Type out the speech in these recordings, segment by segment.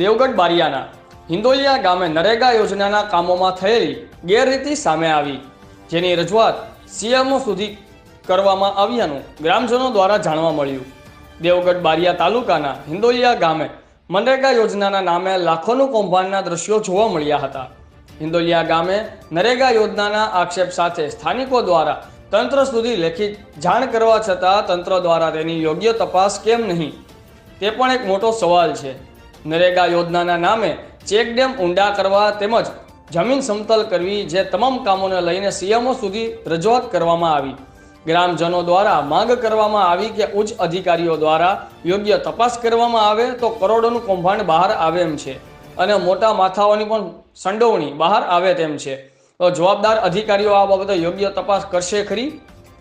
દેવગઢ બારિયાના. હિંદોલિયા ગામે નરેગા યોજનાના કામોમાં થયેલી ગેરરીતિ સામે આવી, જેની રજૂઆત સીએમઓ સુધી કરવામાં આવ્યાનું ગ્રામજનો દ્વારા જાણવા મળ્યું. દેવગઢ બારિયા તાલુકાના હિંદોલિયા ગામે મનરેગા યોજનાના નામે લાખોનું કૌભાંડના દ્રશ્યો જોવા મળ્યા હતા. હિંદોલિયા ગામે નરેગા યોજનાના આક્ષેપ સાથે સ્થાનિકો દ્વારા તંત્ર સુધી લેખિત જાણ કરવા છતાં તંત્ર દ્વારા તેની યોગ્ય તપાસ કેમ નહીં? તે પણ એક મોટો સવાલ છે. નરેગા યોજનાના નામે ચેકડેમ ઊંડા કરવા તેમજ જમીન સમતલ કરવી જે તમામ કામોને લઈને સીએમઓ સુધી રજૂઆત કરવામાં આવી. ગ્રામજનો દ્વારા માંગ કરવામાં આવી કે ઉચ્ચ અધિકારીઓ દ્વારા યોગ્ય તપાસ કરવામાં આવે તો કરોડોનું કૌભાંડ બહાર આવે એમ છે અને મોટા માથાઓની પણ સંડોવણી બહાર આવે તેમ છે. તો જવાબદાર અધિકારીઓ આ બાબતે યોગ્ય તપાસ કરશે ખરી?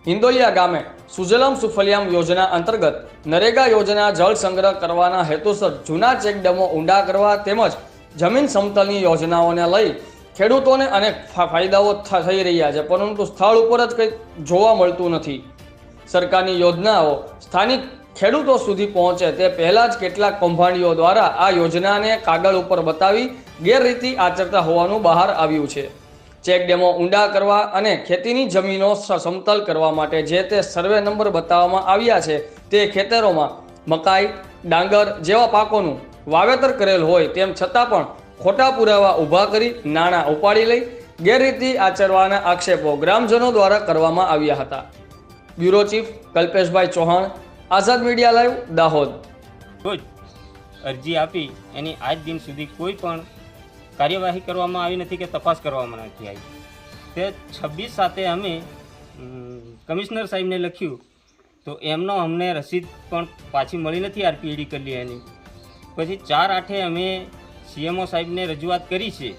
હિંદોલિયા ગામે સુજલામ સુફલિયામ યોજના અંતર્ગત નરેગા યોજના જળ સંગ્રહ કરવાના હેતુસર જૂના ચેકડેમો ઊંડા કરવા તેમજ જમીન સમતલની યોજનાઓને લઈ ખેડૂતોને અનેક ફાયદાઓ થઈ રહ્યા છે. પરંતુ સ્થળ ઉપર જ કંઈ જોવા મળતું નથી. સરકારની યોજનાઓ સ્થાનિક ખેડૂતો સુધી પહોંચે તે પહેલાં જ કેટલાક કૌભાંડીઓ દ્વારા આ યોજનાને કાગળ ઉપર બતાવી ગેરરીતિ આચરતા હોવાનું બહાર આવ્યું છે. ચેકડેમો ઊંડા કરવા અને ખેતીની જમીનો સમતલ કરવા માટે જે તે સર્વે નંબર બતાવવામાં આવ્યા છે તે ખેતરોમાં મકાઈ, ડાંગર જેવા પાકોનું વાવેતર કરેલ હોય તેમ છતાં પણ ખોટા પુરાવા ઊભા કરી નાણાં ઉપાડી લઈ ગેરરીતિ આચરવાના આક્ષેપો ગ્રામજનો દ્વારા કરવામાં આવ્યા હતા. Bureau chief Kalpeshbhai Chauhan, Azad media live, Dahod. રોજ અરજી આપી એની આજ દિન સુધી કોઈ પણ કાર્યવાહી કરવામાં આવી નથી કે તપાસ કરવામાં નથી આવી. તે છવ્વીસ સાથે અમે કમિશનર સાહેબને લખ્યું તો એમનો અમને રસીદ પણ પાછી મળી નથી આરપીએડી કરી એની. પછી ચાર આઠે અમે સીએમઓ સાહેબને રજૂઆત કરી છે.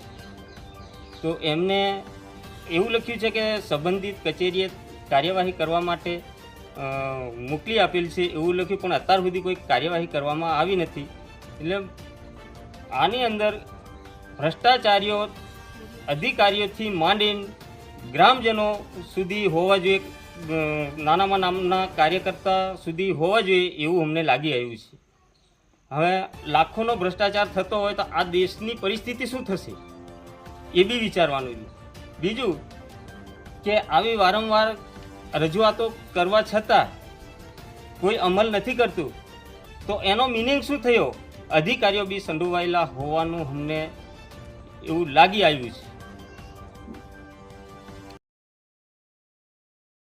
તો એમને એવું લખ્યું છે કે સંબંધિત કચેરીએ કાર્યવાહી કરવા માટે મોકલી આપેલ છે એવું લખ્યું, પણ અત્યાર સુધી કોઈ કાર્યવાહી કરવામાં આવી નથી. એટલે આની અંદર ભ્રષ્ટાચારીઓ અધિકારીઓથી માંડીને ગ્રામજનો સુધી હોવા જોઈએ. નાનામાં નામના કાર્યકર્તા સુધી હોવા જોઈએ એવું અમને લાગી આવ્યું છે. હવે લાખોનો ભ્રષ્ટાચાર થતો હોય તો આ દેશની પરિસ્થિતિ શું થશે? એ બી વિચારવાનું છે. બીજું કે આવી વારંવાર રજૂઆતો કરવા છતાં કોઈ અમલ નથી કરતું, તો એનો મિનિંગ શું થયો? અધિકારીઓ બી સંડોવાયેલા હોવાનું અમને એવું લાગી આવ્યું છે.